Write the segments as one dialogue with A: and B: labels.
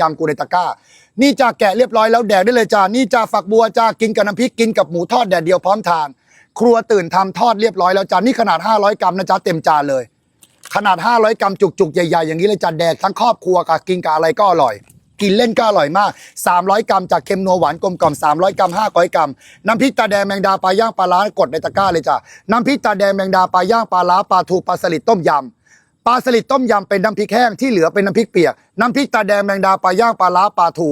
A: ยำกูในตะกร้า นี่จะแกะเรียบร้อยแล้วแดกได้เลยจ้า นี่จะฝักบัวจ้ากินกับน้ำพริกกินกับหมูทอดแดดเดียวพร้อมทาน ครัวตื่นทำทอดเรียบร้อยแล้วจ้า นี่ขนาด 500 กรัมนะจ้าเต็มจานเลย ขนาด 500 กรัมจุกๆ ใหญ่ๆ อย่างนี้เลยจ้าแดกทั้งครอบครัวกับกินกับอะไรก็อร่อย กินเล่นก็อร่อยมาก 300 กรัมจากเค็มนัวหวานกลมกล่อม300 กรัม500 กรัม น้ำพริกตาแดงแมงดาปลาย่างปลาล้ากดในตะกร้าเลยจ้าน้ำพริกตาแดงแมงดาปลาย่างปลาล้าปลาทูปลาสลิดต้มยำ ปลาสลิดต้มยำเป็นน้ำพริกแห้งที่เหลือเป็นน้ำพริกเปียก น้ำพริกตาแดงแมงดาปลาย่างปลาล้าปลาทู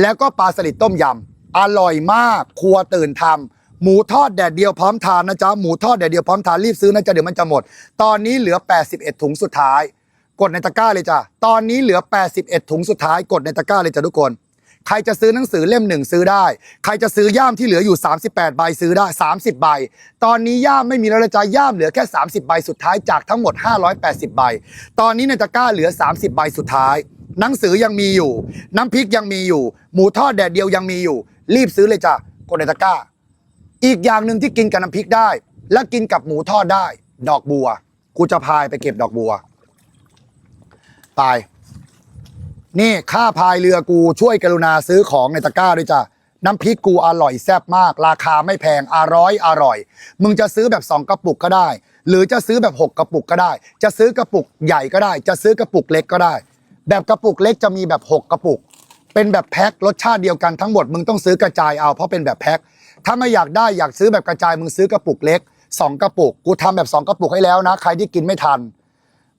A: แล้วก็ปลาสลิดต้มยำอร่อยมากครัวตื่นทำหมูทอดแดดเดียวพร้อมทานนะจ๊ะหมูทอดแดดเดียวพร้อมทานรีบซื้อนะจ๊ะเดี๋ยวมันจะหมด ตอนนี้เหลือ 81 ถุงสุดท้าย กดในตะกร้าเลยจ้ะตอนนี้เหลือ 81 ถุงสุดท้ายกดในตะกร้าเลยจ้ะทุกคน ใครจะซื้อหนังสือเล่มหนึ่งซื้อได้ ใครจะซื้อย่ามที่เหลืออยู่ 38 ใบซื้อได้ 30 ใบ ตอนนี้ย่ามไม่มีแล้วจ๊ะย่ามเหลือแค่ 30 ใบสุดท้ายจากทั้งหมด 580 ใบ ตอนนี้ในตะกร้าเหลือ 30 ใบสุดท้าย หนังสือยังมีอยู่ น้ำพริกยังมีอยู่ หมูทอดแดดเดียวยังมีอยู่ รีบซื้อเลยจ้ะกดในตะกร้า อีกอย่างหนึ่งที่กินกับน้ำพริกได้ และกินกับหมูทอดได้ ดอกบัว กูจะพายไปเก็บดอกบัวไป นี่ค่าพายเรือกูช่วยกรุณาซื้อของในตะกร้าด้วยจ้ะน้ำพริกกูอร่อยแซ่บมาก ราคาไม่แพงอร่อยอร่อย มึงจะซื้อแบบ 2 กระปุกก็ได้ หรือจะซื้อแบบ 6 กระปุกก็ได้ จะซื้อกระปุกใหญ่ก็ได้ จะซื้อกระปุกเล็กก็ได้ แบบกระปุกเล็กจะมีแบบ 6 กระปุก เป็นแบบแพ็ครสชาติเดียวกันทั้งหมดมึงต้องซื้อกระจายเอาเพราะเป็นแบบแพ็คถ้าไม่อยากได้อยากซื้อแบบกระจายมึงซื้อกระปุกเล็กสองกระปุก กูทำแบบสองกระปุกให้แล้วนะ ใครที่กินไม่ทัน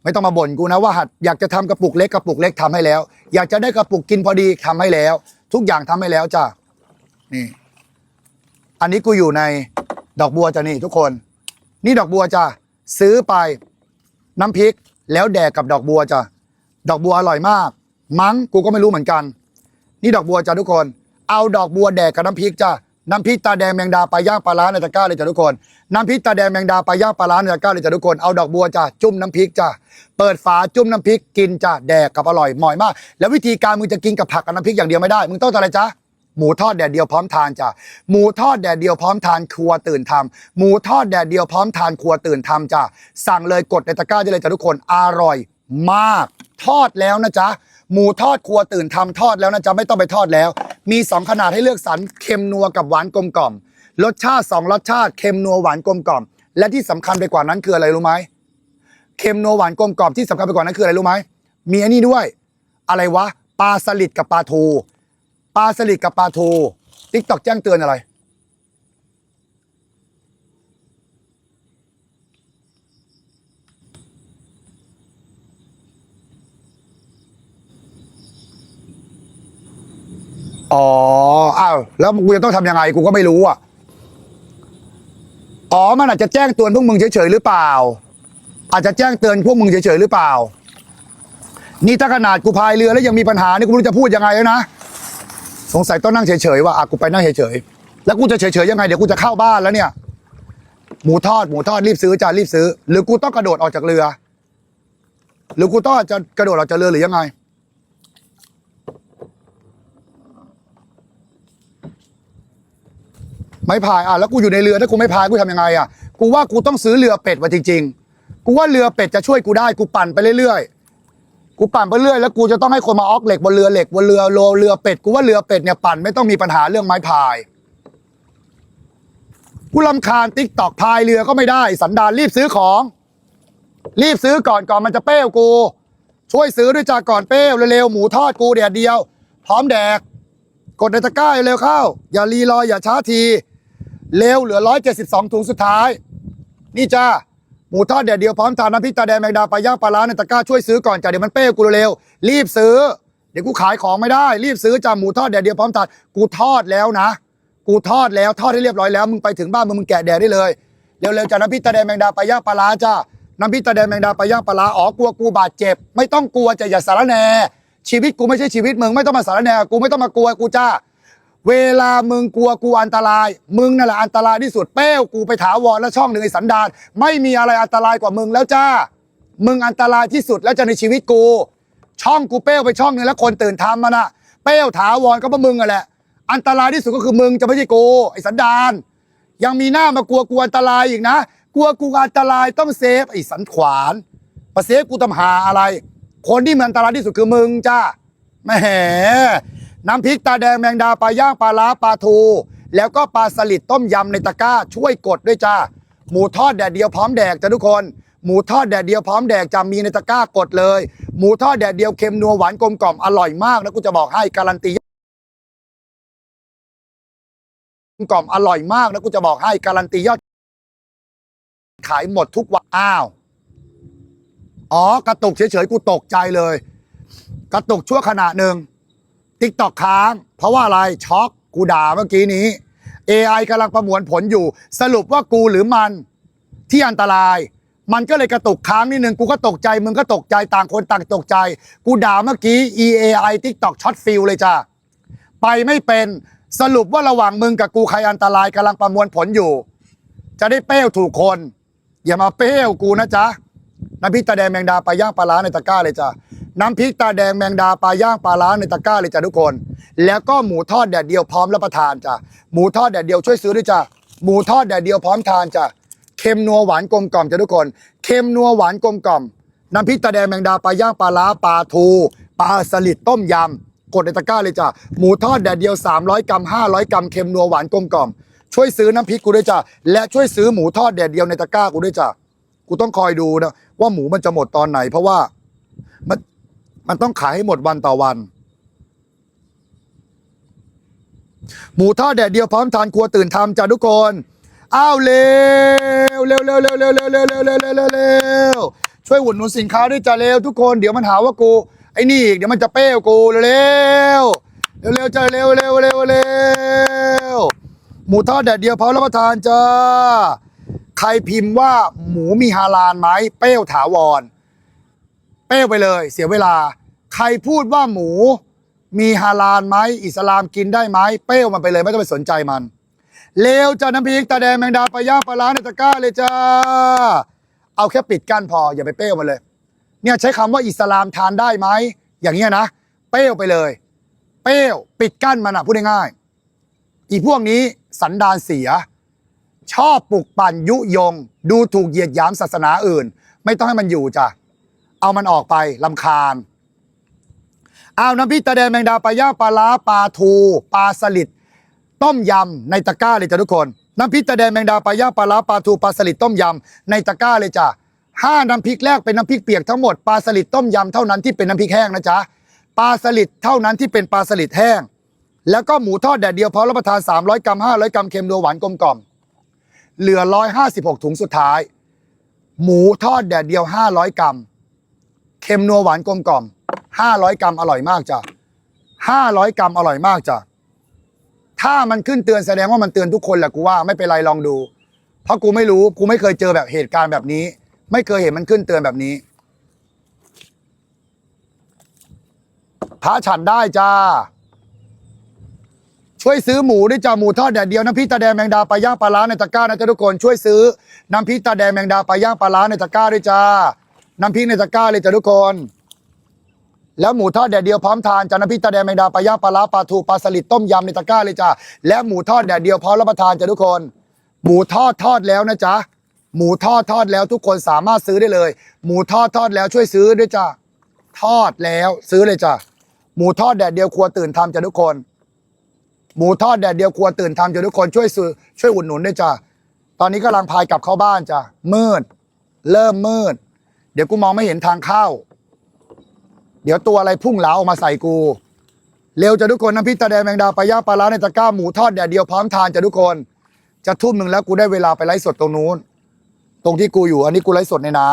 A: ไม่ต้องมาบ่นกูนะว่าหัดอยากจะทำกระปุกเล็กกระปุกเล็กทำให้แล้ว อยากจะได้กระปุกกินพอดีทำให้แล้ว ทุกอย่างทำให้แล้วจ้ะนี่ อันนี้กูอยู่ในดอกบัวจ้ะนี่ทุกคน นี่ดอกบัวจ้ะซื้อไปน้ำพริกแล้วแดกกับดอกบัวจ้ะดอกบัวอร่อยมาก มั้งกูก็ไม่รู้เหมือนกัน นี่ดอกบัวจ้ะทุกคน เอาดอกบัวแดกกับน้ำพริกจ้ะ น้ำพริกตาแดงแมงดาปลาย่างปลาล้าในตะกร้าเลยจ้ะทุกคน น้ำพริกตาแดงแมงดาปลาย่างปลาล้าในตะกร้าเลยจ้ะทุกคน เอาดอกบัวจ้ะจุ่มน้ำพริกจ้ะ เปิดฝาจุ่มน้ำพริกกินจ้ะแดกกับอร่อยหมอยมาก แล้ววิธีการมึงจะกินกับผักกับน้ำพริกอย่างเดียวไม่ได้ มึงต้องอะไรจ๊ะหมูทอดแดดเดียวพร้อมทานจ้ะ หมูทอดแดดเดียวพร้อมทานครัวตื่นทำหมูทอดแดดเดียวพร้อมทานครัวตื่นทำจ้ะ สั่งเลยกดในตะกร้าได้เลยจ้ะทุกคน อร่อยมาก ทอดแล้วนะจ๊ะ หมูทอดครัวตื่นทำทอดแล้วนะจ๊ะไม่ต้องไปทอดแล้ว มี 2 ขนาดให้เลือกสรรเค็มนัวกับหวานกลมกล่อมรสชาติ 2รสชาติเค็มนัวหวานกลมกล่อม และที่สำคัญไปกว่านั้นคืออะไรรู้ไหมเค็มนัวหวานกลมกล่อมที่สำคัญไปกว่านั้นคืออะไรรู้ไหมมีอันนี้ด้วย อะไรวะปลาสลิดกับปลาทูปลาสลิดกับปลาทูติ๊กตอกแจ้งเตือนอะไร อ๋ออ้าวแล้วกูจะต้องทำยังไงกูก็ไม่รู้อะอ๋อมันอาจจะแจ้งเตือนพวกมึงเฉยๆหรือเปล่า อาจจะแจ้งเตือนพวกมึงเฉยๆหรือเปล่า นี่ถ้าขนาดกูพายเรือแล้วยังมีปัญหานี่กูไม่รู้จะพูดยังไงแล้วนะสงสัยต้องนั่งเฉยๆว่าอะกูไปนั่งเฉยๆแล้วกูจะเฉยๆยังไงเดี๋ยวกูจะเข้าบ้านแล้วเนี่ย หมูทอดหมูทอดรีบซื้อจ้ารีบซื้อ หรือกูต้องกระโดดออกจากเรือ หรือกูต้องจะกระโดดออกจากเรือหรือยังไง ไม่พายอะแล้วกูอยู่ในเรือถ้ากูไม่พายกูทำยังไงอะกูว่ากูต้องซื้อเรือเป็ดมาจริง ๆ กูว่าเรือเป็ดจะช่วยกูได้กูปั่นไปเรื่อยๆกูปั่นไปเรื่อยแล้วกูจะต้องให้คนมาออกเหล็กบนเรือเหล็กบนเรือโลเรือเป็ดกูว่าเรือเป็ดเนี่ยปั่นไม่ต้องมีปัญหาเรื่องไม้พายกูลำคาญติ๊กตอกพายเรือก็ไม่ได้ สันดานรีบซื้อของ รีบซื้อก่อนก่อนมันจะเป้วกู ช่วยซื้อด้วยจ้าก่อนเป้วเร็วๆหมูทอดกูเดียวเดียว พร้อมแดก กดในตะกร้าเร็วเข้า อย่ารีรออย่าช้าที เร็วเหลือ 172 ถุงสุดท้าย นี่จ้าหมูทอดเดียวเดียวพร้อมทานน้ำพริกตาแดงแมงดาปลาย่างปลาล้าในตะกร้าช่วยซื้อก่อนจ้ะเดี๋ยวมันเป้กูเร็วรีบซื้อ เดี๋ยวกูขายของไม่ได้ รีบซื้อจ้าหมูทอดเดียวเดียวพร้อมทานกูทอดแล้วนะ กูทอดแล้วทอดให้เรียบร้อยแล้วมึงไปถึงบ้านมึงมึงแกะแดดได้เลยเร็วๆจ้าน้ำพริกตาแดงแมงดาปลาย่างปลาล้าจ้าน้ำพริกตาแดงแมงดาปลาย่างปลาล้าอ๋อกลัวกูบาดเจ็บ ไม่ต้องกลัวจะอย่าสารแนชีวิตกูไม่ใช่ชีวิตมึงไม่ต้องมาสารแนกูไม่ต้องมากลัวกูจ้า เวลามึงกลัวกูอันตราย มึงนั่นแหละอันตรายที่สุดเป้วกูไปถาวรแล้วช่องหนึ่งไอ้สันดานไม่มีอะไรอันตรายกว่ามึงแล้วจ้า มึงอันตรายที่สุดแล้วจะในชีวิตกู ช่องกูเป้วไปช่องหนึ่งแล้วคนตื่นทำมันอะเป้วถาวรก็เพราะมึงอะแหละ อันตรายที่สุดก็คือมึงจะไม่ใช่กูไอ้สันดาน ยังมีหน้ามากลัวกูอันตรายอีกนะ กลัวกูอันตรายต้องเซฟไอ้สันขวานมาเซฟกูทำหาอะไร คนที่มันอันตรายที่สุดคือมึงจ้าแหม น้ำพริกตาแดงแมงดาปลาย่างปลาล้าปลาทู แล้วก็ปลาสลิดต้มยำในตะกร้าช่วยกดด้วยจ้าหมูทอดแดดเดียวพร้อมแดกจ้าทุกคนหมูทอดแดดเดียวพร้อมแดกจะมีในตะกร้ากดเลย หมูทอดแดดเดียวเค็มนัวหวานกลมกล่อมอร่อยมากนะกูจะบอกให้การันตีกล่อมอร่อยมากนะกูจะบอกให้การันตียอดขายหมดทุกวันอ้าว อ๋อกระตุกเฉยๆกูตกใจเลย กระตุกชั่วขณะหนึ่ง ติ๊กตอกค้าง เพราะว่าอะไรช็อกกูด่าเมื่อกี้นี้ AI กำลังประมวลผลอยู่ สรุปว่ากูหรือมันที่อันตราย มันก็เลยกระตุกค้างนิดนึงกูก็ตกใจมึงก็ตกใจต่างคนต่างตกใจ กูด่าเมื่อกี้ EAI TikTok ช็อตฟิลเลยจ้าไปไม่เป็นสรุปว่าระหว่างมึงกับกูใครอันตรายกำลังประมวลผลอยู่ จะได้เป้วถูกคน อย่ามาเป้วกูนะจ๊ะ น้ำพริกตาแดงแมงดาปลาย่างปลาล้าในตะกร้าเลยจ้ะน้ำพริกตาแดงแมงดาปลาย่างปลาล้าในตะกร้าเลยจ้ะทุกคน แล้วก็หมูทอดแดดเดียวพร้อมรับประทานจ้ะหมูทอดแดดเดียวช่วยซื้อด้วยจ้ะหมูทอดแดดเดียวพร้อมทานจ้ะเค็มนัวหวานกลมกล่อมจ้ะทุกคนเค็มนัวหวานกลมกล่อมน้ำพริกตาแดงแมงดาปลาย่างปลาล้าปลาทูปลาสลิดต้มยำกดในตะกร้าเลยจ้ะหมูทอดแดดเดียว 300 กรัม 500 กรัมเค็มนัวหวานกลมกล่อมช่วยซื้อน้ำพริกกูด้วยจ้ะและช่วยซื้อหมูทอดแดดเดียวในตะกร้ากูด้วยจ้ะ กูต้องคอยดูนะว่าหมูมันจะหมดตอนไหน เพราะว่ามันมันต้องขายให้หมดวันต่อวัน หมูทอดแดดเดียวพร้อมทานครัวตื่นทำจ้ะทุกคนอ้าวเร็วเร็วเร็วเร็วเร็วเร็วเร็วเร็วเร็วเร็วเร็วเร็วช่วยอุดหนุนสินค้าด้วยจ้ะเร็วทุกคนเดี๋ยวมันหาว่ากูไอ้นี่อีกเดี๋ยวมันจะเป้วกูเร็วเร็วเร็วเร็วจ้ะเร็วเร็วเร็วเร็วหมูทอดแดดเดียวพร้อมรับประทานจ้า ใครพิมพ์ว่าหมูมีฮาลาลไหมเป้วถาวร เป้วไปเลย เสียเวลา ใครพูดว่าหมูมีฮาลาลไหมอิสลามกินได้ไหมเป้วมันไปเลยไม่ต้องไปสนใจมันเลวจ้าน้ำพริกตาแดงแมงดาปลาย่างปลาล้าในตะกร้าเลยจ้าเอาแค่ปิดกั้นพออย่าไปเป้วมันเลย เนี่ยใช้คำว่าอิสลามทานได้ไหมอย่างเงี้ยนะเป้วไปเลย เป้วปิดกั้นมันอะพูดง่ายๆอีพวกนี้สันดานเสีย ชอบปลุกปั่นยุยง ดูถูกเหยียดหยามศาสนาอื่น ไม่ต้องให้มันอยู่จ้ะเอามันออกไปลำคาญเอาน้ำพริกตาแดงแมงดาปลาย่างปลาล้าปลาทูปลาสลิดต้มยำในตะกร้าเลยจ้ะทุกคน น้ำพริกตาแดงแมงดาปลาย่างปลาล้าปลาทูปลาสลิดต้มยำในตะกร้าเลยจ้ะห้าน้ำพริกแรกเป็นน้ำพริกเปียกทั้งหมดปลาสลิดต้มยำเท่านั้นที่เป็นน้ำพริกแห้งนะจ๊ะปลาสลิดเท่านั้นที่เป็นปลาสลิดแห้ง แล้วก็หมูทอดแดดเดียวพร้อมรับประทาน 300 กรัม500 กรัมเค็มนัวหวานกลมกล่อม เหลือ 156 ถุงสุดท้าย หมูทอดแดดเดียว 500 กรัม เค็มนัวหวานกลมกล่อม 500 กรัมอร่อยมากจ้ะ 500 กรัมอร่อยมากจ้ะ ถ้ามันขึ้นเตือนแสดงว่ามันเตือนทุกคนแหละกูว่าไม่เป็นไรลองดู เพราะกูไม่รู้กูไม่เคยเจอแบบเหตุการณ์แบบนี้ ไม่เคยเห็นมันขึ้นเตือนแบบนี้ พระฉันได้จ้า ช่วยซื้อหมูด้วยจ้าหมูทอดแดดเดียวน้ำพริกตาแดงแมงดาปลาย่างปลาล้าในตะกร้านะจ๊ะทุกคนช่วยซื้อน้ำพริกตาแดงแมงดาปลาย่างปลาล้าในตะกร้าด้วยจ้าน้ำพริกในตะกร้าเลยจ้ะทุกคน แล้วหมูทอดแดดเดียวพร้อมทานจ้าน้ำพริกตาแดงแมงดาปลาย่างปลาล้าปลาทูปลาสลิดต้มยำในตะกร้าเลยจ้าและหมูทอดแดดเดียวพร้อมรับประทานจ้ะทุกคน หมูทอดทอดแล้วนะจ๊ะหมูทอดทอดแล้วทุกคนสามารถซื้อได้เลย หมูทอดทอดแล้วช่วยซื้อด้วยจ้าทอดแล้วซื้อเลยจ้าหมูทอดแดดเดียวครัวตื่นทำจ้ะทุกคน หมูทอดแดดเดียวครัวตื่นทำจะทุกคนช่วยซื้อช่วยอุดหนุนด้วยจ้ะตอนนี้กำลังพายกลับเข้าบ้านจ้ะมืด เริ่มมืด เดี๋ยวกูมองไม่เห็นทางเข้า เดี๋ยวตัวอะไรพุ่งเหลาออกมาใส่กู เร็วจะทุกคนน้ำพริกตาแดงแมงดาปลาย่างปลาล้าในตะกร้าหมูทอดแดดเดียวพร้อมทานจะทุกคน จะทุ่มหนึ่งแล้วกูได้เวลาไปไลฟ์สดตรงนู้น ตรงที่กูอยู่อันนี้กูไลฟ์สดในน้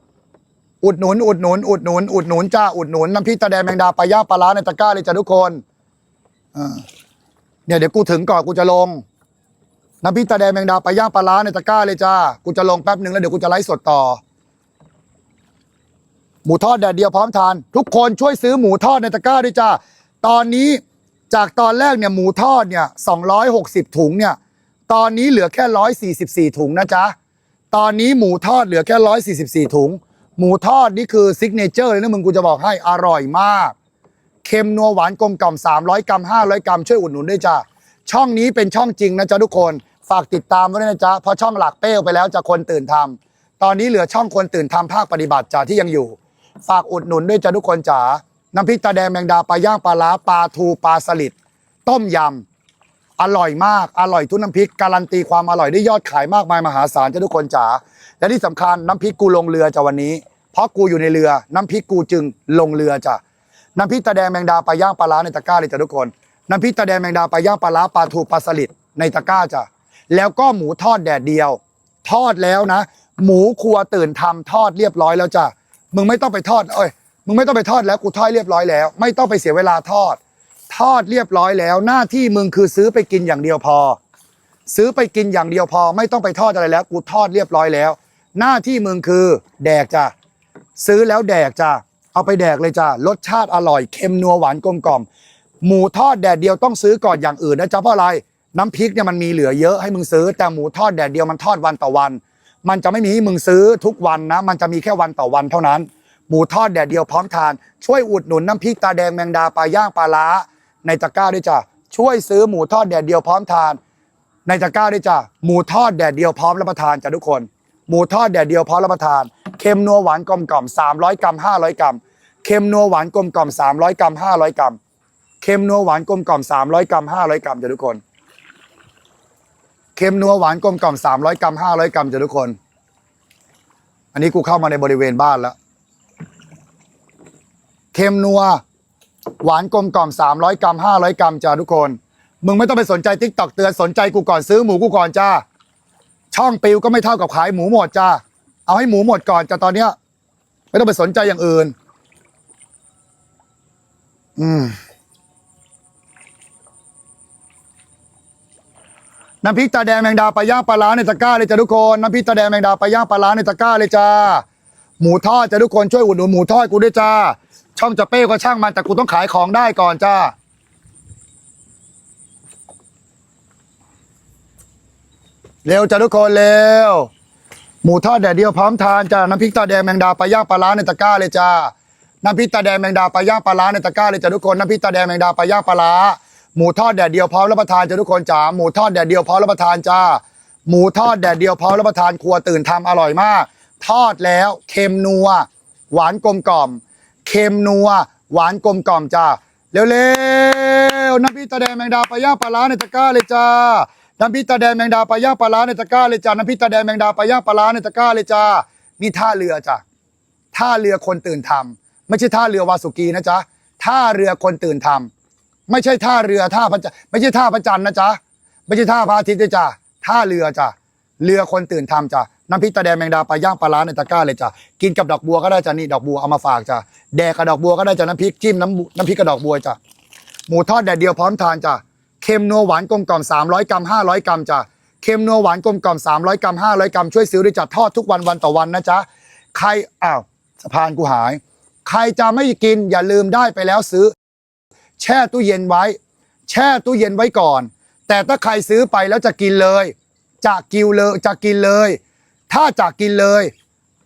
A: ำอุดหนุน อุดหนุน อุดหนุน อุดหนุนจ้าอุดหนุนน้ำพริกตาแดงแมงดาปลาย่างปลาล้าในตะกร้าเลยจ้ะทุกคนอ่า เนี่ยเดี๋ยวกูถึงก่อนกูจะลงน้ำพริกตาแดงแมงดาไปย่างปลาล้าในตะกร้าเลยจ้ากูจะลงแป๊บหนึ่งแล้วเดี๋ยวกูจะไลฟ์สดต่อ หมูทอดแดดเดียวพร้อมทาน ทุกคนช่วยซื้อหมูทอดในตะกร้าด้วยจ้าตอนนี้จากตอนแรกเนี่ยหมูทอดเนี่ย260ถุงเนี่ย ตอนนี้เหลือแค่144ถุงนะจ๊ะตอนนี้หมูทอดเหลือแค่144ถุง หมูทอดนี่คือซิกเนเจอร์เลยนะมึงกูจะบอกให้อร่อยมาก เค็มนัวหวานกลมกล่อม300 กรัม 500 กรัม ช่วยอุดหนุนด้วยจ้าช่องนี้เป็นช่องจริงนะจ๊ะทุกคน ฝากติดตามไว้ด้วยนะจ๊ะเพราะช่องหลักเป้วไปแล้วจะคนตื่นทำตอนนี้เหลือช่องคนตื่นทำภาคปฏิบัติจ้าที่ยังอยู่ ฝากอุดหนุนด้วยจ้าทุกคนจ๋าน้ำพริกตาแดงแมงดาปลาย่างปลาล้าปลาทูปลาสลิดต้มยำอร่อยมากอร่อยทุกน้ำพริกการันตีความอร่อยได้ยอดขายมากมายมหาศาลจ้าทุกคนจ๋าและที่สำคัญน้ำพริกกูลงเรือจ้ะวันนี้ เพราะกูอยู่ในเรือน้ำพริกกูจึงลงเรือจ้ะ น้ำพริกตาแดงแมงดาปลาย่างปลาล้าในตะกร้าเลยจ้ะทุกคน น้ำพริกตาแดงแมงดาปลาย่างปลาล้าปลาทูปลาสลิดในตะกร้าจ้ะแล้วก็หมูทอดแดดเดียว ทอดแล้วนะ หมูครัวตื่นทำทอดเรียบร้อยแล้วจ้ะมึงไม่ต้องไปทอดเอ้ยมึงไม่ต้องไปทอดแล้วกูทอดเรียบร้อยแล้ว ไม่ต้องไปเสียเวลาทอด ทอดเรียบร้อยแล้ว หน้าที่มึงคือซื้อไปกินอย่างเดียวพอ ซื้อไปกินอย่างเดียวพอ ไม่ต้องไปทอดอะไรแล้ว กูทอดเรียบร้อยแล้ว หน้าที่มึงคือ แดกจ้ะซื้อแล้วแดกจ้ะ เอาไปแดกเลยจ้ะรสชาติอร่อยเค็มนัวหวานกลมกล่อมหมูทอดแดดเดียวต้องซื้อก่อนอย่างอื่นนะจ๊ะเพราะอะไรน้ำพริกเนี่ยมันมีเหลือเยอะให้มึงซื้อ แต่หมูทอดแดดเดียวมันทอดวันต่อวัน มันจะไม่มีให้มึงซื้อทุกวันนะ มันจะมีแค่วันต่อวันเท่านั้น หมูทอดแดดเดียวพร้อมทาน ช่วยอุดหนุนน้ำพริกตาแดงแมงดาปลาย่างปลาล้า ในตะกร้าด้วยจ้ะช่วยซื้อหมูทอดแดดเดียวพร้อมทาน ในตะกร้าด้วยจ้ะหมูทอดแดดเดียวพร้อมรับประทานจ้ะทุกคน หมูทอดแดดเดียวพร้อมรับประทานเค็มนัวหวานกลมกล่อม300 กรัม 500 กรัม เค็มนัวหวานกลมกล่อม300 กรัม 500 กรัม เค็มนัวหวานกลมกล่อม300 กรัม 500 กรัมจ้ะทุกคน เค็มนัวหวานกลมกล่อม300 กรัม 500 กรัมจ้ะทุกคน อันนี้กูเข้ามาในบริเวณบ้านแล้ว เค็มนัวหวานกลมกล่อม300 กรัม 500 กรัมจ้าทุกคน มึงไม่ต้องไปสนใจทิกตอกเตือนสนใจกูก่อนซื้อหมูกูก่อนจ้า ช่องปิวก็ไม่เท่ากับขายหมูหมดจ้า เอาให้หมูหมดก่อนจ้าตอนเนี้ย ไม่ต้องไปสนใจอย่างอื่น อืมน้ำพริกตาแดงแมงดาปลาย่างปลาล้าในตะกร้าเลยจ้าทุกคนน้ำพริกตาแดงแมงดาปลาย่างปลาล้าในตะกร้าเลยจ้าหมูทอดจ้าทุกคนช่วยอุดหนุนหมูทอดกูด้วยจ้าช่องจะเป้ก็ช่างมันแต่กูต้องขายของได้ก่อนจ้าเร็วจ้าทุกคนเร็วหมูทอดแดดเดียวพร้อมทานจ้าน้ำพริกตาแดงแมงดาปลาย่างปลาล้าในตะกร้าเลยจ้า น้ำพริกตาแดงแมงดาปลาย่างปลาล้าในตะกร้าเลยจ้าทุกคนน้ำพริกตาแดงแมงดาปลาย่างปลาล้าหมูทอดแดดเดียวพร้อมรับประทานจ้าทุกคนจ้าหมูทอดแดดเดียวพร้อมรับประทานจ้าหมูทอดแดดเดียวพร้อมรับประทานครัวตื่นทำอร่อยมาก ทอดแล้วเค็มนัว หวานกลมกล่อมเค็มนัว หวานกลมกล่อมจ้าเร็วๆน้ำพริกตาแดงแมงดาปลาย่างปลาล้าในตะกร้าเลยจ้าน้ำพริกตาแดงแมงดาปลาย่างปลาล้าในตะกร้าเลยจ้าน้ำพริกตาแดงแมงดาปลาย่างปลาล้าในตะกร้าเลยจ้านี่ท่าเรือจ้ะท่าเรือคนตื่นทำ ไม่ใช่ท่าเรือวาสุกีนะจ๊ะท่าเรือคนตื่นทำไม่ใช่ท่าเรือท่าพระจันทร์ไม่ใช่ท่าพระจันทร์นะจ๊ะไม่ใช่ท่าพระอาทิตย์ด้วยจ้ะท่าเรือจ้ะเรือคนตื่นทำจ้ะน้ำพริกตาแดงแมงดาปลาย่างปลาล้าในตะกร้าเลยจ้ะกินกับดอกบัวก็ได้จ้ะนี่ดอกบัวเอามาฝากจ้ะแดกกับดอกบัวก็ได้จ้ะน้ำพริกจิ้มน้ำบุน้ำพริกกับดอกบัวจ้ะหมูทอดแดดเดียวพร้อมทานจ้ะเค็มนัวหวานกลมกล่อม300 กรัม 500 กรัมจ้ะเค็มนัวหวานกลมกล่อม300 กรัม 500 กรัมช่วยซื้อด้วยจ้ะทอดทุกวันวันต่อวันนะจ๊ะใครอ้าวสะพานกูหาย ใครจะไม่กินอย่าลืมได้ไปแล้วซื้อ แช่ตู้เย็นไว้ แช่ตู้เย็นไว้ก่อน แต่ถ้าใครซื้อไปแล้วจะกินเลย จะกิวเลยจะกินเลย ถ้าจะกินเลย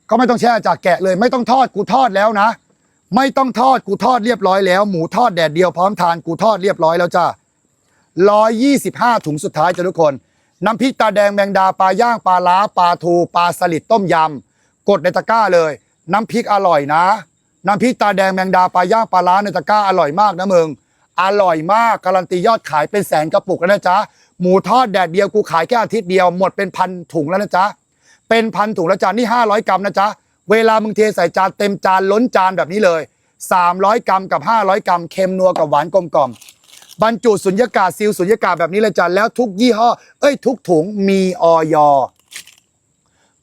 A: ก็ไม่ต้องแช่จาแกะเลย ไม่ต้องทอดกูทอดแล้วนะ ไม่ต้องทอดกูทอดเรียบร้อยแล้ว หมูทอดแดดเดียวพร้อมทานกูทอดเรียบร้อยแล้วจ้าร้อยยี่สิบห้าถุงสุดท้ายจ้ะทุกคน น้ำพริกตาแดงแมงดาปลาย่างปลาล้าปลาทูปลาสลิดต้มยำกดในตะกร้าเลย น้ำพริกอร่อยนะ น้ำพริกตาแดงแมงดาปลาย่างปลาล้าในตะกร้าอร่อยมากนะมึงอร่อยมากการันตียอดขายเป็นแสนกระปุกแล้วนะจ๊ะหมูทอดแดดเดียวกูขายแค่อาทิตย์เดียวหมดเป็นพันถุงแล้วนะจ๊ะเป็นพันถุงแล้วจานนี่500 กรัมนะจ๊ะเวลามึงเทใส่จานเต็มจานล้นจานแบบนี้เลย 300 กรัมกับ 500 กรัมเค็มนัวกับหวานกลมกล่อมบรรจุสุญญากาศซีลสุญญากาศแบบนี้เลยจ้ะแล้วทุกยี่ห้อเอ้ยทุกถุงมีออย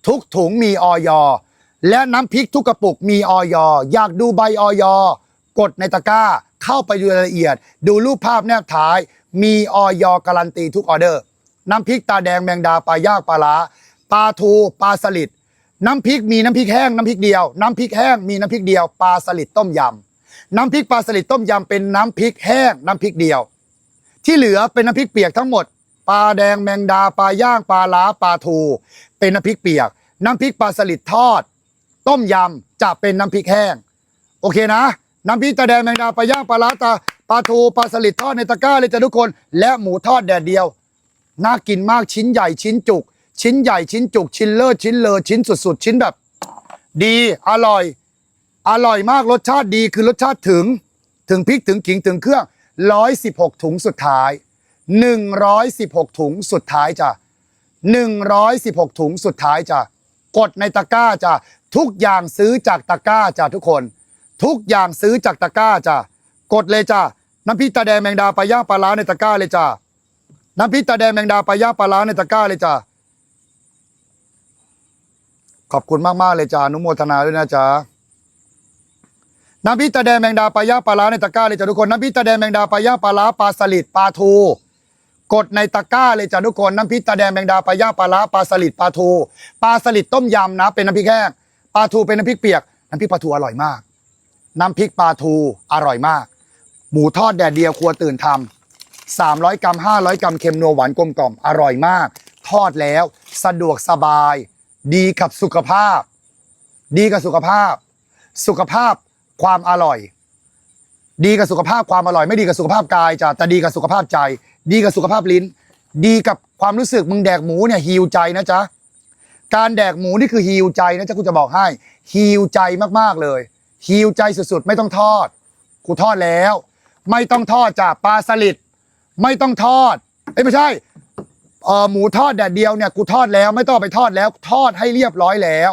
A: ทุกถุงมีออย และน้ำพริกทุกกระปุกมีออยอยากดูใบออยกดในตะกร้า เข้าไปดูรายละเอียด ดูรูปภาพแนบท้าย มีออยการันตีทุกออเดอร์ น้ำพริกตาแดงแมงดาปลาย่างปลาล้าปลาทูปลาสลิดน้ำพริกมีน้ำพริกแห้งน้ำพริกเดียว น้ำพริกแห้งมีน้ำพริกเดียวปลาสลิดต้มยำน้ำพริกปลาสลิดต้มยำเป็นน้ำพริกแห้งน้ำพริกเดียว ที่เหลือเป็นน้ำพริกเปียกทั้งหมดปลาแดงแมงดาปลาย่างปลาล้าปลาทู เป็นน้ำพริกเปียก น้ำพริกปลาสลิดทอด ต้มยำจะเป็นน้ำพริกแห้ง โอเคนะ น้ำพริกตาแดงแมงดาปลาย่างปลาล้าตาปลาทูปลาสลิดทอดในตะกร้าเลยจ้ะทุกคน และหมูทอดแดดเดียว น่ากินมากชิ้นใหญ่ชิ้นจุก ชิ้นใหญ่ชิ้นจุก ชิ้นเลิศชิ้นเลอชิ้นสุดๆ ชิ้นแบบ ดีอร่อย อร่อยมากรสชาติดีคือรสชาติถึง ถึงพริกถึงขิงถึงเครื่องร้อยสิบหกถุงสุดท้ายหนึ่งร้อยสิบหกถุงสุดท้ายจ้ะหนึ่งร้อยสิบหกถุงสุดท้ายจ้ะ กดในตะกร้าจ้ะทุกอย่างซื้อจากตะกร้าจ้ะทุกคน ทุกอย่างซื้อจากตะกร้าจ้ะกดเลยจ้ะน้ำพริกตาแดงแมงดาปลาย่างปลาล้าในตะกร้าเลยจ้ะน้ำพริกตาแดงแมงดาปลาย่างปลาล้าในตะกร้าเลยจ้ะขอบคุณมากๆเลยจ้ะนุโมทนาด้วยนะจ๊ะน้ำพริกตาแดงแมงดาปลาย่างปลาล้าในตะกร้าเลยจ้ะทุกคนน้ำพริกตาแดงแมงดาปลาย่างปลาล้าปลาสลิดปลาทู กดในตะกร้าเลยจ้ะทุกคนน้ำพริกตาแดงแมงดาปลาย่างปลาล้าปลาสลิดปลาทูปลาสลิดต้มยำนะ เป็นน้ำพริกแห้งปลาทูเป็นน้ำพริกเปียกน้ำพริกปลาทูอร่อยมาก น้ำพริกปลาทูอร่อยมาก หมูทอดแดดเดียวครัวตื่นทำ300 กรัม 500 กรัมเค็มนัวหวานกลมกล่อมอร่อยมาก ทอดแล้วสะดวกสบาย ดีกับสุขภาพ ดีกับสุขภาพ สุขภาพความอร่อย ดีกับสุขภาพความอร่อยไม่ดีกับสุขภาพกายจ้ะแต่ดีกับสุขภาพใจ ดีกับสุขภาพลิ้น ดีกับความรู้สึกมึงแดกหมูเนี่ยฮิวใจนะจ๊ะการแดกหมูนี่คือฮิวใจนะจ๊ะกูจะบอกให้ฮิวใจมากๆเลยฮิวใจสุดๆ ไม่ต้องทอดกูทอดแล้ว ไม่ต้องทอดจ้ะปลาสลิดไม่ต้องทอดเอ้ไม่ใช่เออหมูทอดแดดเดียวเนี่ยกูทอดแล้วไม่ต้องไปทอดแล้ว ทอดให้เรียบร้อยแล้ว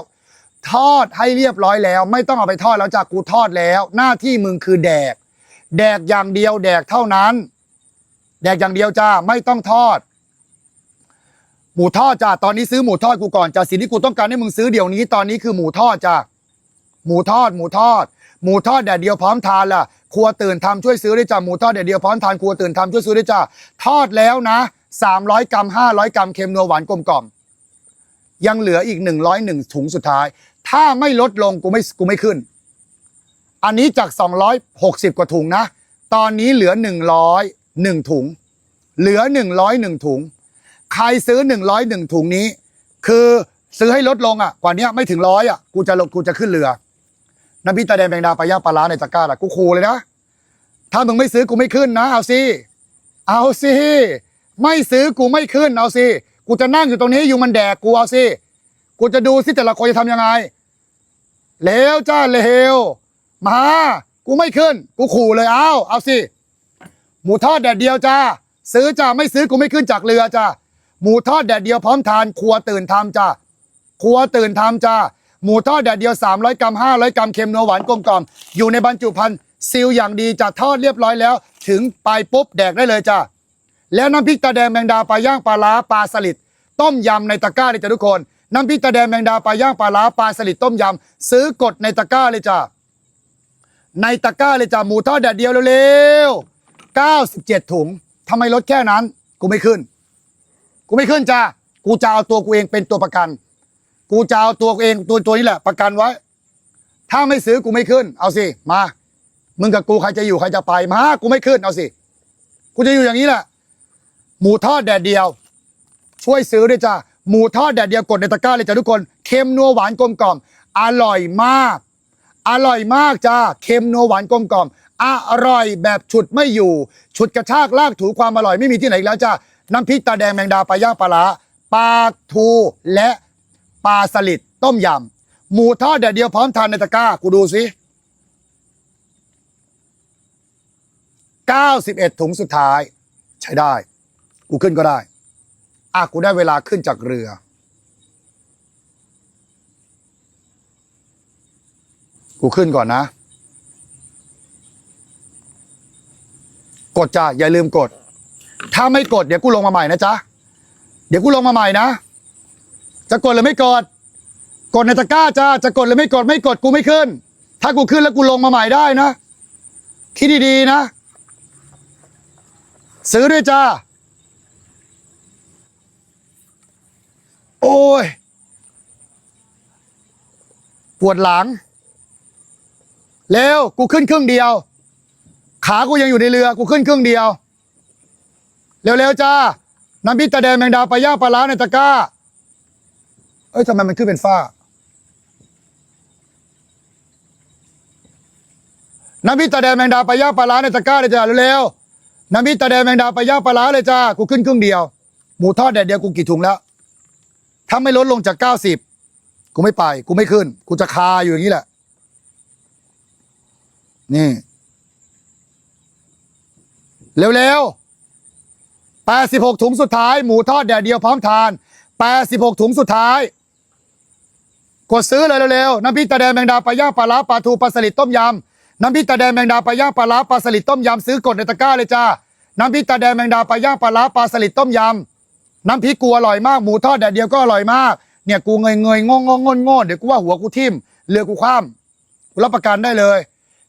A: ทอดให้เรียบร้อยแล้ว ไม่ต้องเอาไปทอดแล้วจากกูทอดแล้ว หน้าที่มึงคือแดก แดกอย่างเดียวแดกเท่านั้น แดกอย่างเดียวจ้าไม่ต้องทอด หมูทอดจ้าตอนนี้ซื้อหมูทอดกูก่อนจ้าสิ่งที่กูต้องการให้มึงซื้อเดี๋ยวนี้ตอนนี้คือหมูทอดจ้าหมูทอด หมูทอด หมูทอดแดดเดียวพร้อมทานล่ะ ครัวตื่นทำช่วยซื้อได้จ้าหมูทอดแดดเดียวพร้อมทานครัวตื่นทำช่วยซื้อได้จ้าทอดแล้วนะ300กรัม500กรัมเค็มนัวหวานกลมกล่อมยังเหลืออีก101ถุงสุดท้าย ถ้าไม่ลดลงกูไม่กูไม่ขึ้น อันนี้จาก260กสิบกว่าถุงนะ ตอนนี้เหลือหนึ่งร้อย 101ถุง เหลือ101ถุง ใครซื้อ101ถุงนี้ คือซื้อให้ลดลงอะ กว่านี้ไม่ถึงร้อยอะ กูจะลงกูจะขึ้นเรือ น้ำพริกตาแดงแบงดาปลาย่างปลาล้าในตะกร้าอะ กูคูเลยนะ ถ้ามึงไม่ซื้อกูไม่ขึ้นนะ เอาสิ เอาสิ ไม่ซื้อกูไม่ขึ้น เอาสิ กูจะนั่งอยู่ตรงนี้อยู่มันแดกกูเอาสิ กูจะดูสิแต่ละคนจะทำยังไงเลวจ้าเลวมา กูไม่ขึ้น กูขู่เลยเอา เอาสิ หมูทอดแดดเดียวจ้าซื้อจ้าไม่ซื้อกูไม่ขึ้นจากเรือจ้าหมูทอดแดดเดียวพร้อมทานครัวตื่นทำจ้าครัวตื่นทำจ้าหมูทอดแดดเดียว 300 กรัม 500 กรัมเค็มนัวหวานกลมกล่อมอยู่ในบรรจุภัณฑ์ซีลอย่างดีจะทอดเรียบร้อยแล้ว ถึงไปปุ๊บแดกได้เลยจ้าแล้วน้ำพริกตาแดงแมงดาปลาย่างปลาล้าปลาสลิดต้มยำในตะกร้าเลยจ้ะทุกคนน้ำพริกตาแดงแมงดาปลาย่างปลาล้าปลาสลิดต้มยำซื้อกดในตะกร้าเลยจ้ะในตะกร้าเลยจ้ะหมูทอดแดดเดียวเร็วๆ 97 ถุงทำไมลดแค่นั้น กูไม่ขึ้น กูไม่ขึ้นจ้ากูจะเอาตัวกูเองเป็นตัวประกัน กูจะเอาตัวกูเองตัวตัวนี้แหละ ประกันไว้ ถ้าไม่ซื้อกูไม่ขึ้น เอาสิมา มึงกับกูใครจะอยู่ใครจะไปมากูไม่ขึ้นเอาสิกูจะอยู่อย่างนี้แหละหมูทอดแดดเดียว ช่วยซื้อด้วยจ้าหมูทอดแดดเดียวกดในตะกร้าเลยจ้าทุกคนเค็มนัวหวานกลมกล่อมอร่อยมาก อร่อยมากจ้าเค็มนัวหวานกลมกล่อม อร่อยแบบฉุดไม่อยู่ ฉุดกระชากลากถูความอร่อยไม่มีที่ไหนอีกแล้วจ้าน้ำพริกตาแดงแมงดาปลาย่างปลาร้าปลาทูและปลาสลิดต้มยำหมูทอดแดดเดียวพร้อมทานในตะกร้ากูดูสิ91 ถุงสุดท้าย ใช้ได้ กูขึ้นก็ได้อะกูได้เวลาขึ้นจากเรือ กูขึ้นก่อนนะ กดจ้าอย่าลืมกด ถ้าไม่กดเดี๋ยวกูลงมาใหม่นะจ๊ะเดี๋ยวกูลงมาใหม่นะ จะกดหรือไม่กด กดในตะกร้าจ้าจะกดหรือไม่กดไม่กดกูไม่ขึ้น ถ้ากูขึ้นแล้วกูลงมาใหม่ได้นะคิดดีๆนะ ซื้อด้วยจ้าโอ้ย ปวดหลัง เร็ว กูขึ้นครึ่งเดียว ขากูยังอยู่ในเรือกูขึ้นครึ่งเดียว เร็วๆจ้าน้ำพริกตาแดงแมงดาปลาย่างปลาล้าในตะกร้า เอ้ยทำไมมันขึ้นเป็นฝ้า น้ำพริกตาแดงแมงดาปลาย่างปลาล้าในตะกร้าเลยจ้าเร็วๆน้ำพริกตาแดงแมงดาปลาย่างปลาล้าเลยจ้ากูขึ้นครึ่งเดียว หมูทอดแดดเดียวกูกี่ถุงแล้วถ้าไม่ลดลงจากเก้าสิบกูไม่ไป กูไม่ขึ้น กูจะคาอยู่อย่างนี้แหละ นี่ เร็วๆ 86 ถุงสุดท้าย หมูทอดแดดเดียวพร้อมทาน 86 ถุงสุดท้าย กดซื้อเลยเร็วๆ น้ำพริกตาแดงแมงดาปลาย่างปลาล้าปลาทูปลาสลิดต้มยำ น้ำพริกตาแดงแมงดาปลาย่างปลาล้าปลาสลิดต้มยำซื้อกดในตะกร้าเลยจ้า น้ำพริกตาแดงแมงดาปลาย่างปลาล้าปลาสลิดต้มยำ น้ำพริกกูอร่อยมาก หมูทอดแดดเดียวก็อร่อยมาก เนี่ยกูเงยเงยงงงงงงเดี๋ยวกูว่าหัวกูทิ่มเรือกูคว่ำกูรับประกันได้เลย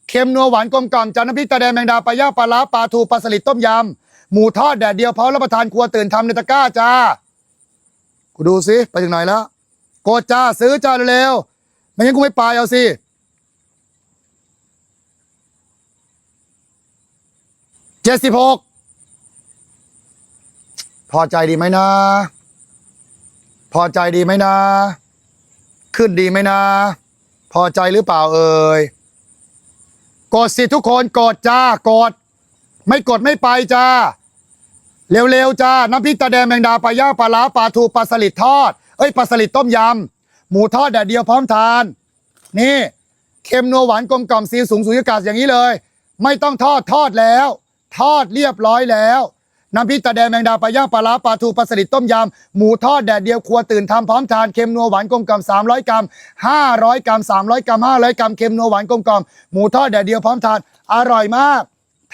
A: เค็มนัวหวานกลมกล่อมจากน้ำพริกตาแดงแมงดาปลาย่างปลาล้าปลาทูปลาสลิดต้มยำหมูทอดแดดเดียวพร้อมรับประทานครัวตื่นทำในตะกร้าจ้ากูดูสิไปถึงไหนแล้วกดจ้าซื้อจ้าเร็วๆไม่งั้นกูไม่ไปเอาสิเจ็ดสิบหกพอใจดีไหมนะ พอใจดีไหมนะ ขึ้นดีไหมนะ พอใจหรือเปล่าเอ่ย กดสิทุกคนกดจ้ากด ไม่กดไม่ไปจ้า เร็วๆจ้า น้ำพริกตาแดงแมงดาปลาย่างปลาล้าปลาทูปลาสลิดทอด เอ้ยปลาสลิดต้มยำ หมูทอดแดดเดียวพร้อมทาน นี่ เค็มนัวหวานกลมกล่อมซีสูงสุญญากาศอย่างนี้เลย ไม่ต้องทอดทอดแล้ว ทอดเรียบร้อยแล้ว น้ำพริกตาแดงแมงดาปลาย่างปลาล้าปลาทูปลาสลิดต้มยำหมูทอดแดดเดียวครัวตื่นทำพร้อมทานเค็มนัวหวานกลมกล่อม300 กรัม 500 กรัม 300 กรัม 500 กรัมเค็มนัวหวานกลมกล่อมหมูทอดแดดเดียวพร้อมทานอร่อยมาก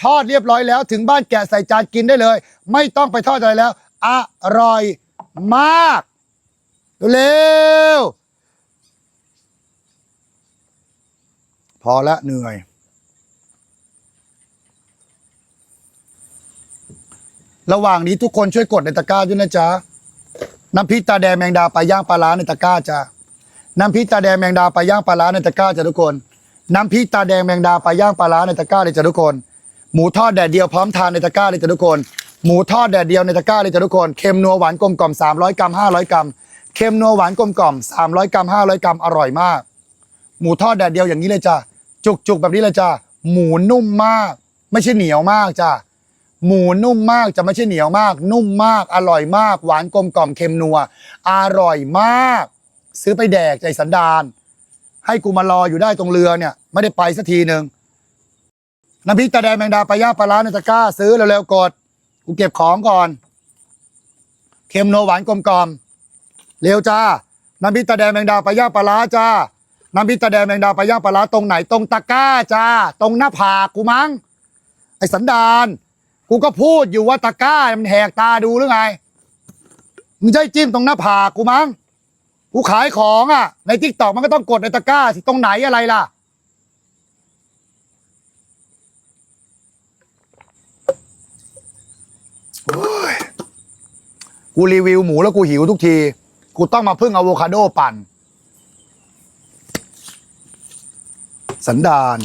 A: ทอดเรียบร้อยแล้วถึงบ้านแกะใส่จานกินได้เลย ไม่ต้องไปทอดอะไรแล้ว อร่อยมากเร็วพอละเหนื่อย ระหว่างนี้ทุกคนช่วยกดในตะกร้าด้วยนะจ๊ะน้ำพริกตาแดงแมงดาปลาย่างปลาล้าในตะกร้าจ้ะน้ำพริกตาแดงแมงดาปลาย่างปลาล้าในตะกร้าจ้ะทุกคน น้ำพริกตาแดงแมงดาปลาย่างปลาล้าในตะกร้าเลยจ้ะทุกคน หมูทอดแดดเดียวพร้อมทานในตะกร้าเลยจ้ะทุกคน หมูทอดแดดเดียวในตะกร้าเลยจ้ะทุกคน เค็มนัวหวานกลมกล่อม300 กรัม 500 กรัม เค็มนัวหวานกลมกล่อม 300 กรัม 500 กรัม อร่อยมาก หมูทอดแดดเดียวอย่างนี้เลยจ้ะ จุกๆแบบนี้เลยจ้ะ หมูนุ่มมาก ไม่ใช่เหนียวมากจ้ะ หมูนุ่มมากจะไม่ใช่เหนียวมาก นุ่มมาก อร่อยมาก หวานกลมกล่อมเค็มนัว อร่อยมาก ซื้อไปแดกใจสันดานให้กูมารออยู่ได้ตรงเรือเนี่ย ไม่ได้ไปสักทีหนึ่งน้ำพริกตาแดงแมงดาปลาย่างปลาล้าในตะกร้าซื้อเร็วๆกดกูเก็บของก่อน เค็มนัวหวานกลมกล่อมเร็วจ้าน้ำพริกตาแดงแมงดาปลาย่างปลาล้าจ้าน้ำพริกตาแดงแมงดาปลาย่างปลาล้าตรงไหนตรงตะกร้าจ้า ตรงหน้าผากกูมั้งไอ้สันดาน กูก็พูดอยู่ว่าตะกร้ามันแหกตาดูหรือไง มึงจะให้จิ้มตรงหน้าผากกูมั้ง กูขายของอะ ในทิกตอกมันก็ต้องกดในตะกร้าสิตรงไหนอะไรล่ะ กูรีวิวหมูแล้วกูหิวทุกที กูต้องมาพึ่งอะโวคาโดปั่น สันดาน